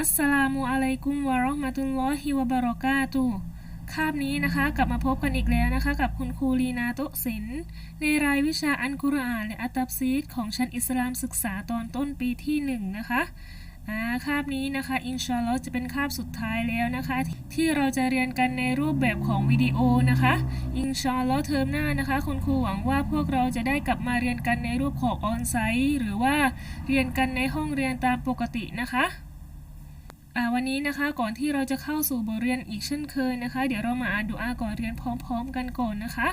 อัสสลามุอะลัยกุมวะราะห์มะตุลลอฮิวะบะเราะกาตุคาบนี้นะคะกลับมาพบกันอีกแล้วนะคะกับคุณครูลีนาโตศินในรายวิชาอันกุรอานและอัตับซีดของชั้นอิสลามศึกษาตอนต้นปีที่หนึ่งนะคะคาบนี้นะคะอินชาอัลลอฮ์จะเป็นคาบสุดท้ายแล้วนะคะ ที่เราจะเรียนกันในรูปแบบของวิดีโอนะคะอินชาอัลลอฮ์เทอมหน้านะคะ คุณครูหวังว่าพวกเราจะได้กลับมาเรียนกันในรูปของออนไซต์หรือว่าเรียนกันในห้องเรียนตามปกตินะคะ วันนี้นะคะก่อนที่เราจะเข้าสู่บทเรียนอีกเช่นเคยนะคะ เดี๋ยวเรามาอ่านดุอาก่อนเรียนพร้อม ๆ กันก่อนนะคะ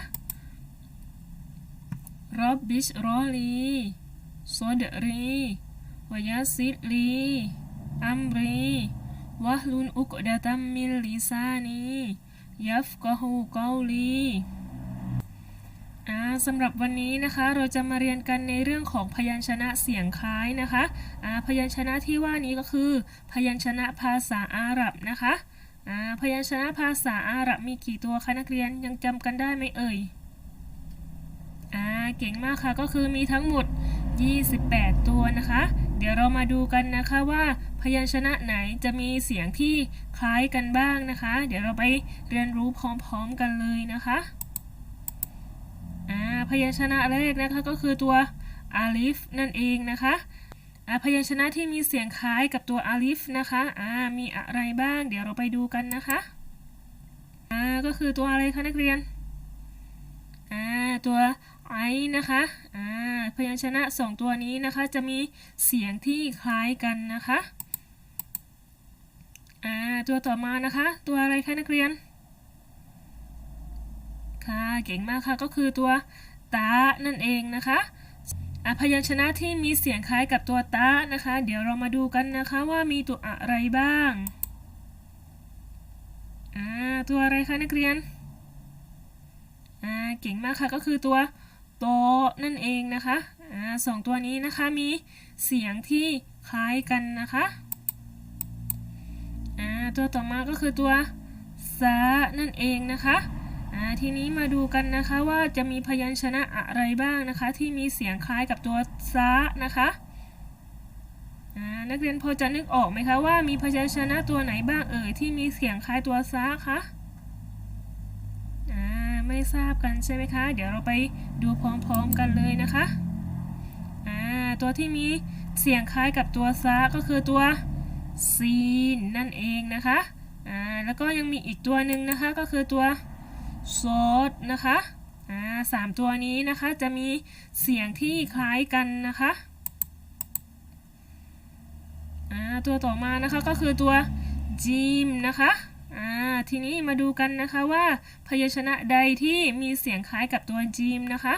รับบิชรอลีซอดรีวายาซิดลีอัมรีวะลุนอุกดะตัมมิลลิซานียัฟกะฮูกอลี สำหรับวันนี้นะคะเราจะมาเรียนกันในเรื่องของพยัญชนะเสียงคล้ายนะคะพยัญชนะที่ว่านี้ก็คือ พยัญชนะภาษาอาหรับนะคะพยัญชนะภาษาอาหรับมีกี่ตัวคะนักเรียนยังจำกันได้ไหมเอ่ยอเก่งมากค่ะก็คือมีทั้งหมด 28 ตัวนะคะ เดี๋ยวเรามาดูกันนะคะว่าพยัญชนะไหนจะมีเสียงที่คล้ายกันบ้างนะคะ เดี๋ยวเราไปเรียนรู้พร้อมๆกันเลยนะคะ อ่าพยัญชนะแรกนะคะก็คือตัวอาลิฟนั่นเองนะคะอ่าพยัญชนะที่มีเสียงคล้ายกับตัวอาลิฟนะคะอ่ามีอะไรบ้าง เดี๋ยวเราไปดูกันนะคะอ่าก็คือตัวอะไรคะนักเรียนอ่าตัวไอนะคะอ่าพยัญชนะสองตัวนี้นะคะจะมีเสียงที่คล้ายกันนะคะอ่าตัวต่อมานะคะ ตัวอะไรคะนักเรียน เก่งมากค่ะ ก็คือตัวตานั่นเองนะคะอะพยัญชนะที่มีเสียงคล้ายกับตัวตานะคะ เดี๋ยวเรามาดูกันนะคะว่ามีตัวอะไรบ้างอ่าตัวอะไรคะนักเรียนอ่าเก่งมากค่ะก็คือตัวโตนั่นเองนะคะอ่าสองตัวนี้นะคะมีเสียงที่คล้ายกันนะคะอ่าตัวต่อมาก็คือตัวซานั่นเองนะคะ ทีนี้มาดูกันนะคะว่าจะมีพยัญชนะอะไรบ้างนะคะ ที่มีเสียงคล้ายกับตัวซะนะคะนักเรียนพอจะนึกออกไหมคะว่ามีพยัญชนะตัวไหนบ้างเอ่ยที่มีเสียงคล้ายตัวซะคะไม่ทราบกันใช่ไหมคะ เดี๋ยวเราไปดูพร้อมๆกันเลยนะคะตัวที่มีเสียงคล้ายกับตัวซะก็คือตัวซีนนั่นเองนะคะแล้วก็ยังมีอีกตัวหนึ่งนะคะก็คือตัว ซอสนะคะอ่าสามตัวนี้นะคะจะมีเสียงที่คล้ายกันนะคะอ่าตัวต่อมานะคะก็คือตัวจีมนะคะอ่าทีนี้มาดูกันนะคะว่าพยัญชนะใดที่มีเสียงคล้ายกับตัวจีมนะคะ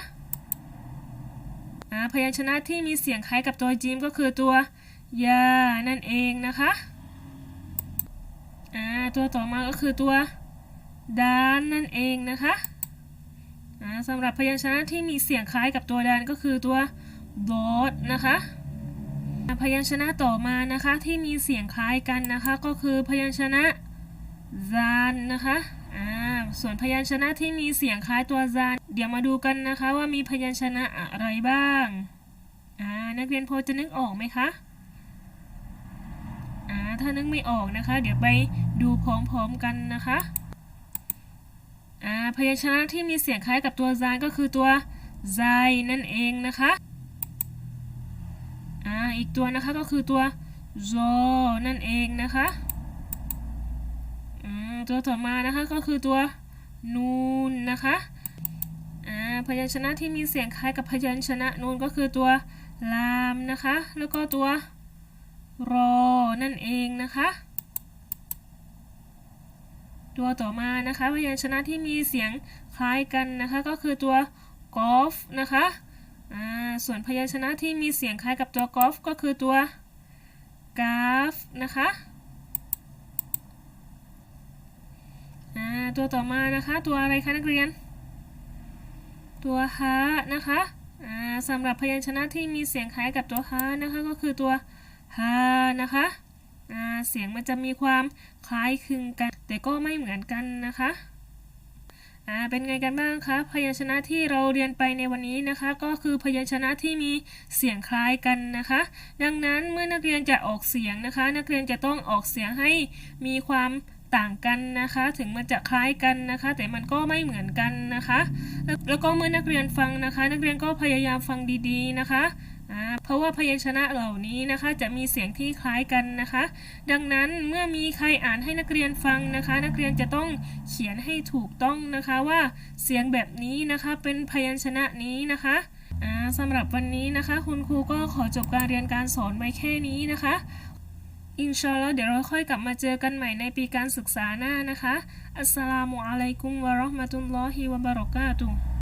อ่าพยัญชนะที่มีเสียงคล้ายกับตัวจีมก็คือตัวยานั่นเองนะคะอ่าตัวต่อมาก็คือตัว ดานนั่นเองนะคะอ่าสำหรับพยัญชนะที่มีเสียงคล้ายกับตัวดานก็คือตัวบอสนะคะ พยัญชนะต่อมานะคะที่มีเสียงคล้ายกันนะคะ ก็คือพยัญชนะซานนะคะอ่าส่วนพยัญชนะที่มีเสียงคล้ายตัวซาน เดี๋ยวมาดูกันนะคะว่ามีพยัญชนะอะไรบ้างอ่านักเรียนพอจะนึกออกไหมคะอ่าถ้านึกไม่ออกนะคะ เดี๋ยวไปดูพร้อมๆกันนะคะ อ่าพยัญชนะที่มีเสียงคล้ายกับตัวซายก็คือตัวไซนั่นเองนะคะอ่าอีกตัวนะคะก็คือตัวโซนั่นเองนะคะอืมตัวต่อมานะคะก็คือตัวนูนนะคะอ่าพยัญชนะที่มีเสียงคล้ายกับพยัญชนะนูนก็คือตัวลามนะคะ แล้วก็ตัวรอนั่นเองนะคะ ตัวต่อมานะคะ พยัญชนะที่มีเสียงคล้ายกันนะคะ ก็คือตัวกอฟนะคะส่วนพยัญชนะที่มีเสียงคล้ายกับตัวกอฟก็คือตัวกาฟนะคะตัวต่อมานะคะ ตัวอะไรคะนักเรียน ตัวฮานะคะสำหรับพยัญชนะที่มีเสียงคล้ายกับตัวฮานะคะ ก็คือตัวฮานะคะ เสียงมันจะมีความคล้ายคลึงกัน แต่ก็ไม่เหมือนกันนะคะอ่าเป็นไงกันบ้างคะ พยัญชนะที่เราเรียนไปในวันนี้นะคะ ก็คือพยัญชนะที่มีเสียงคล้ายกันนะคะ ดังนั้นเมื่อนักเรียนจะออกเสียงนะคะ นักเรียนจะต้องออกเสียงให้มีความต่างกันนะคะ ถึงมันจะคล้ายกันนะคะ แต่มันก็ไม่เหมือนกันนะคะ แล้วก็เมื่อนักเรียนฟังนะคะ นักเรียนก็พยายามฟังดีๆนะคะ เพราะว่าพยัญชนะเหล่านี้นะคะจะมีเสียงที่คล้ายกันนะคะ ดังนั้นเมื่อมีใครอ่านให้นักเรียนฟังนะคะ นักเรียนจะต้องเขียนให้ถูกต้องนะคะว่าเสียงแบบนี้นะคะเป็นพยัญชนะนี้นะคะสำหรับวันนี้นะคะ คุณครูก็ขอจบการเรียนการสอนไว้แค่นี้นะคะอินชาอัลลอฮ์เดี๋ยวเราค่อยกลับมาเจอกันใหม่ในปีการศึกษาหน้านะคะ อัสสลามุอะลัยกุมวะเราะห์มะตุลลอฮิวะบะเราะกาตุฮ์